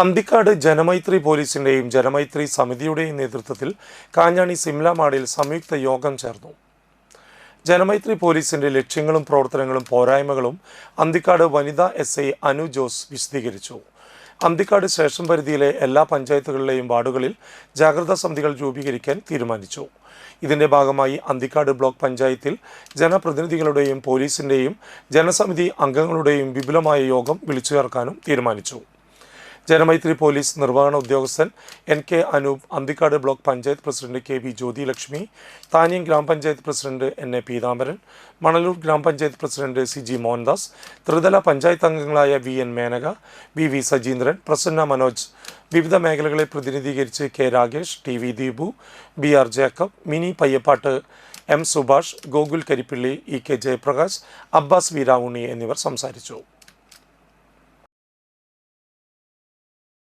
അന്തിക്കാട് ജനമൈത്രി പോലീസിന്റെയും ജനമൈത്രി സമിതിയുടെയും നേതൃത്വത്തിൽ കാഞ്ഞാണി സിംല മാടിൽ സംയുക്ത യോഗം ചേർന്നു. ജനമൈത്രി പോലീസിന്റെ ലക്ഷ്യങ്ങളും പ്രവർത്തനങ്ങളും പോരായ്മകളും അന്തിക്കാട് വനിതാ എസ് ഐ അനു ജോസ് വിശദീകരിച്ചു. അന്തിക്കാട് സ്റ്റേഷൻ പരിധിയിലെ എല്ലാ പഞ്ചായത്തുകളിലെയും വാർഡുകളിൽ ജാഗ്രതാ സമിതികൾ രൂപീകരിക്കാൻ തീരുമാനിച്ചു. ഇതിന്റെ ഭാഗമായി അന്തിക്കാട് ബ്ലോക്ക് പഞ്ചായത്തിൽ ജനപ്രതിനിധികളുടെയും പോലീസിന്റെയും ജനസമിതി അംഗങ്ങളുടെയും വിപുലമായ യോഗം വിളിച്ചു ചേർക്കാനും തീരുമാനിച്ചു. ജനമൈത്രി പോലീസ് നിർവഹണ ഉദ്യോഗസ്ഥൻ N K Anoop Anthikad block panchayat president K V Jyothilakshmi Thaniyam ഗ്രാമപഞ്ചായത്ത് president N A Peethambaran Manalur ഗ്രാമപഞ്ചായത്ത് പ്രസിഡന്റ് സി ജി മോഹൻദാസ് ത്രിതല പഞ്ചായത്ത് അംഗങ്ങളായ V N Menaka V V Sajeendran Prasanna Manoj വിവിധ മേഖലകളെ പ്രതിനിധീകരിച്ച് K Rakesh T V Deepu B R Jacob Mini Payyappatt M Subhash Gokul Karippilly E K Jayaprakash Abbas Veeravunni എന്നിവർ സംസാരിച്ചു.